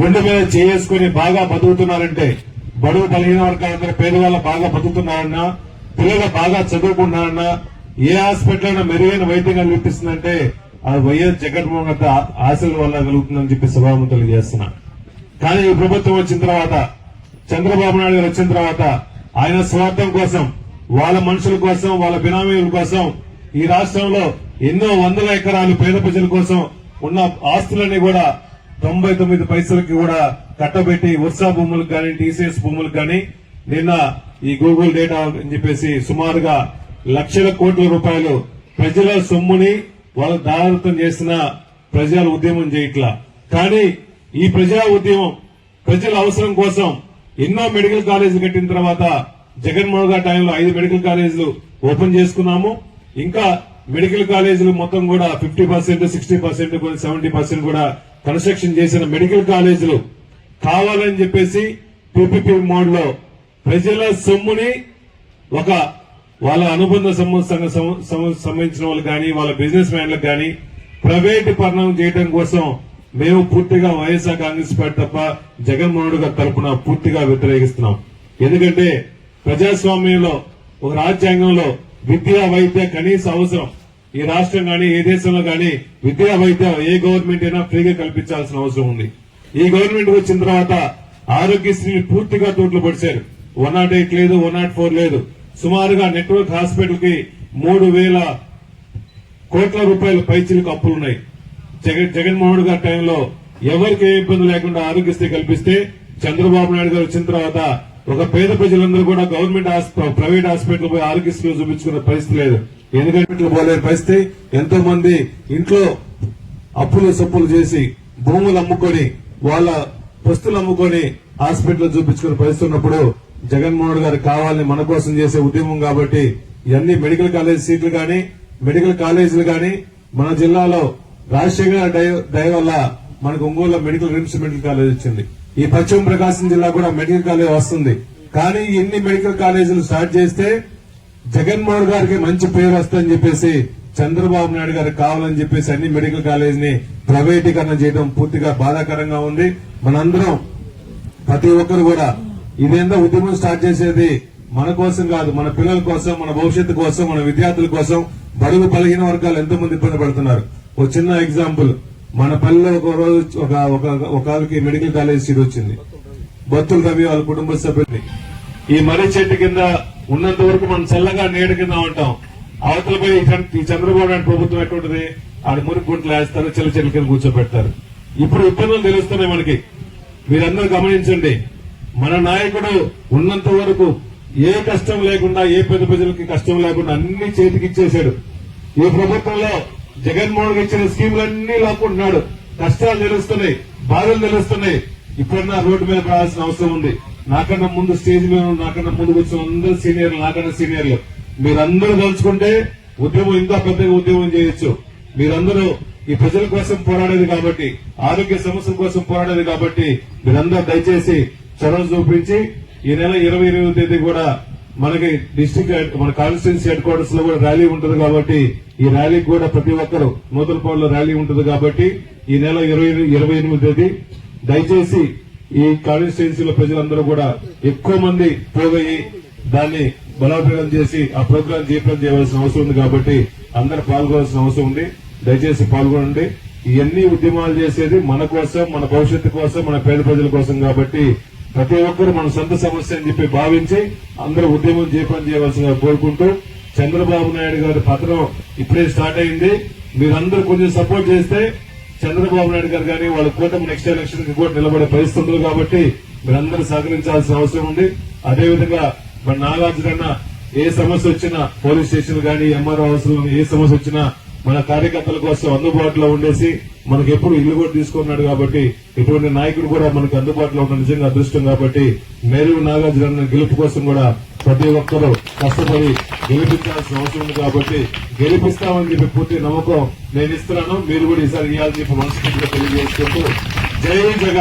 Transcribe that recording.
గుండె మీద చేసుకుని బాగా బతుకుతున్నారంటే బడుగు బలహీన వర్గాలందరూ పేదవాళ్ళ బాగా బతుకుతున్నారన్నా పిల్లలు బాగా చదువుకుంటున్నారన్నా ఏ హాస్పిటల్ అయినా మెరుగైన వైద్యం కల్పిస్తుందంటే అది వైఎస్ జగన్మోహన్ రెడ్డి ఆశల వల్ల కలుగుతుందని చెప్పి సభాము తెలియజేస్తున్నా. కానీ ఈ ప్రభుత్వం వచ్చిన తర్వాత చంద్రబాబు నాయుడు గారు వచ్చిన తర్వాత ఆయన స్వార్థం కోసం వాళ్ళ మనుషుల కోసం వాళ్ళ బినామీల కోసం ఈ రాష్ట్రంలో ఎన్నో వందల ఎకరాలు పేద ప్రజల కోసం ఉన్న ఆస్తులన్నీ కూడా తొంభై తొమ్మిది పైసలకి కూడా కట్టబెట్టి వర్షా భూములకు కానీ టీసీఎస్ భూములకు కానీ నిన్న ఈ గూగుల్ డేటా అని చెప్పేసి సుమారుగా లక్షల కోట్ల రూపాయలు ప్రజల సొమ్ముని వాళ్ళు దారితం చేసిన ప్రజల ఉద్యమం చేయట్లా. కానీ ఈ ప్రజా ఉద్యమం ప్రజల అవసరం కోసం ఎన్నో మెడికల్ కాలేజీలు కట్టిన తర్వాత జగన్మోహన్ గారి టైంలో ఐదు మెడికల్ కాలేజీలు ఓపెన్ చేసుకున్నాము. ఇంకా మెడికల్ కాలేజీలు మొత్తం కూడా fifty percent sixty percent seventy percent కూడా కన్స్ట్రక్షన్ చేసిన మెడికల్ కాలేజీలు కావాలని చెప్పేసి పీపీపీ మోడ్లో ప్రజల సొమ్ముని ఒక వాళ్ళ అనుబంధ సంబంధించిన వాళ్ళు కానీ వాళ్ళ బిజినెస్ మ్యాన్లకు కానీ ప్రైవేట్ పరణం చేయడం కోసం మేము పూర్తిగా వైఎస్ఆర్ కాంగ్రెస్ పార్టీ తప్ప జగన్మోహన్ రెడ్డి గారి తరపున పూర్తిగా వ్యతిరేకిస్తున్నాం. ఎందుకంటే ప్రజాస్వామ్యంలో ఒక రాజ్యాంగంలో విద్యా వైద్య కనీస అవసరం. ఈ రాష్ట్రం కానీ ఏ దేశంలో కానీ విద్యా వైద్యం ఏ గవర్నమెంట్ అయినా ఫ్రీగా కల్పించాల్సిన అవసరం ఉంది. ఈ గవర్నమెంట్ వచ్చిన తర్వాత ఆరోగ్యశ్రీని పూర్తిగా తోట్లు పడిచారు వన్ నాట్ ఎయిట్ లేదు వన్ నాట్ ఫోర్ లేదు. సుమారుగా నెట్వర్క్ హాస్పిటల్కి మూడు వేల కోట్ల రూపాయల పైచిలకు అప్పులున్నాయి జగన్ జగన్మోహన్ గారి టైంలో ఎవరికి ఏ ఇబ్బంది లేకుండా ఆరోగ్యశ్రీ కల్పిస్తే చంద్రబాబు నాయుడు గారు వచ్చిన తర్వాత ఒక పేద ప్రజలందరూ కూడా గవర్నమెంట్ ప్రైవేట్ హాస్పిటల్ పోయి ఆరోగ్యశ్రీ చూపించుకునే పరిస్థితి లేదు. ఎన్నికలు పోలేని పరిస్థితి. ఎంతో మంది ఇంట్లో అప్పులు సప్పులు చేసి భూములు అమ్ముకొని వాళ్ళ వస్తువులు అమ్ముకొని హాస్పిటల్ చూపించుకునే పరిస్థితి ఉన్నప్పుడు జగన్మోహన్ గారు కావాలని మన కోసం చేసే ఉద్యమం కాబట్టి ఇవన్నీ మెడికల్ కాలేజ్ సీట్లు గాని మెడికల్ కాలేజీలు గాని మన జిల్లాలో రాజశేఖర దయ- దయ వల్ల మనకు ఒంగోలులో మెడికల్ రిమ్స్ మెడికల్ కాలేజ్ వచ్చింది. ఈ పశ్చిమ ప్రకాశం జిల్లా కూడా మెడికల్ కాలేజ్ వస్తుంది. కానీ ఎన్ని మెడికల్ కాలేజీలు స్టార్ట్ చేస్తే జగన్మోహన్ గారికి మంచి పేరు వస్తుందని చెప్పేసి చంద్రబాబు నాయుడు గారికి కావాలని చెప్పేసి అన్ని మెడికల్ కాలేజ్ని ప్రైవేటీకరణ చేయడం పూర్తిగా బాధాకరంగా ఉంది. మనందరం ప్రతి ఒక్కరు కూడా ఇదేందో ఉద్యమం స్టార్ట్ చేసేది మన కోసం కాదు మన పిల్లల కోసం మన భవిష్యత్తు కోసం మన విద్యార్థుల కోసం బడుగు బలహీన వర్గాలు ఎంతో మంది ఇబ్బంది పడుతున్నారు. ఒక చిన్న ఎగ్జాంపుల్ మన పల్లెలో ఒక రోజు ఒక ఒక- ఆవికి మెడికల్ కాలేజ్ సీట్ వచ్చింది. బొత్తుల రవి వాళ్ళ కుటుంబ సభ్యుల్ని ఈ మర్రి చెట్టు కింద ఉన్నంత వరకు మనం చల్లగా నీడ కింద ఉంటాం. అవతల ఈ చంద్రబాబు నాయుడు ప్రభుత్వం ఎటువంటిది? ఆడ మురికి గుంటలు వేస్తారు చిల్ల చెల్లి కింద కూర్చోబెడతారు. ఇప్పుడు ఇబ్బందులు తెలుస్తున్నాయి మనకి. మీరందరూ గమనించండి. మన నాయకుడు ఉన్నంత వరకు ఏ కష్టం లేకుండా ఏ పెద్ద ప్రజలకి కష్టం లేకుండా అన్ని చేతికి ఇచ్చేశాడు. ఈ ప్రభుత్వంలో జగన్మోహన్ రెడ్డి ఇచ్చిన స్కీములన్నీ లాక్కుంటున్నాడు. కష్టాలు తెలుస్తున్నాయి బాధలు తెలుస్తున్నాయి. ఇప్పుడన్నా రోడ్డు మీద రావాల్సిన అవసరం ఉంది. నాకన్నా ముందు స్టేజ్ మీద ఉన్న, నాకన్నా ముందు వచ్చిన అందరు సీనియర్లు నాకన్నా సీనియర్లు. మీరందరూ తలుచుకుంటే ఉద్యమం ఇంకా పెద్దగా ఉద్యమం చేయొచ్చు. మీరందరూ ఈ ప్రజల కోసం పోరాడేది కాబట్టి ఆరోగ్య సమస్యల కోసం పోరాడేది కాబట్టి మీరందరూ దయచేసి చొరవ చూపించి ఈ నెల ఇరవై ఎనిమిది తేదీ కూడా మనకి డిస్టిక్ మన కాన్స్టిట్యున్సీ హెడ్ క్వార్టర్స్లో కూడా ర్యాలీ ఉంటుంది కాబట్టి ఈ ర్యాలీకి కూడా ప్రతి ఒక్కరు నూతలపాడులో ర్యాలీ ఉంటుంది కాబట్టి ఈ నెల ఇరవై ఇరవై ఎనిమిది తేదీ దయచేసి ఈ కాన్స్టిట్యున్సీలో ప్రజలందరూ కూడా ఎక్కువ మంది పోగయి దాన్ని బలోపేతం చేసి ఆ ప్రోగ్రాం జీపం చేయవలసిన అవసరం ఉంది కాబట్టి అందరూ పాల్గొనాల్సిన అవసరం ఉంది. దయచేసి పాల్గొనండి. ఇవన్నీ ఉద్యమాలు చేసేది మన కోసం మన భవిష్యత్తు కోసం మన పేద ప్రజల కోసం కాబట్టి ప్రతి ఒక్కరు మన సొంత సమస్య అని చెప్పి భావించి అందరూ ఉద్యమం జీపం చేయవలసిందిగా కోరుకుంటూ చంద్రబాబు నాయుడు గారి పత్రం ఇప్పుడే స్టార్ట్ అయింది. మీరందరూ కొంచెం సపోర్ట్ చేస్తే చంద్రబాబు నాయుడు గారు కానీ వాళ్ళ కూటమి నెక్స్ట్ ఎలక్షన్ కూడా నిలబడే పరిస్థితులు కాబట్టి మీరందరూ సహకరించాల్సిన అవసరం ఉంది. అదేవిధంగా మన నాగార్జున ఏ సమస్య వచ్చినా పోలీస్ స్టేషన్ కానీ ఎంఆర్ఓ అవసరం ఏ సమస్య వచ్చినా మన కార్యకర్తల కోసం అందుబాటులో ఉండేసి మనకు ఎప్పుడు ఇల్లు కూడా తీసుకున్నాడు కాబట్టి ఇటువంటి నాయకుడు కూడా మనకు అందుబాటులో ఉన్న నిజంగా అదృష్టం కాబట్టి మేరు నాగార్జున గెలుపు కోసం కూడా ప్రతి ఒక్కరూ కష్టపడి గెలిపించాల్సిన అవసరం ఉంది కాబట్టి గెలిపిస్తామని చెప్పి పూర్తి నమ్మకం నేను ఇస్తున్నాను. మీరు కూడా ఈసారి ఇవ్వాలని చెప్పి మనస్ఫూర్తిగా తెలియజేసుకుంటూ జై జగన్.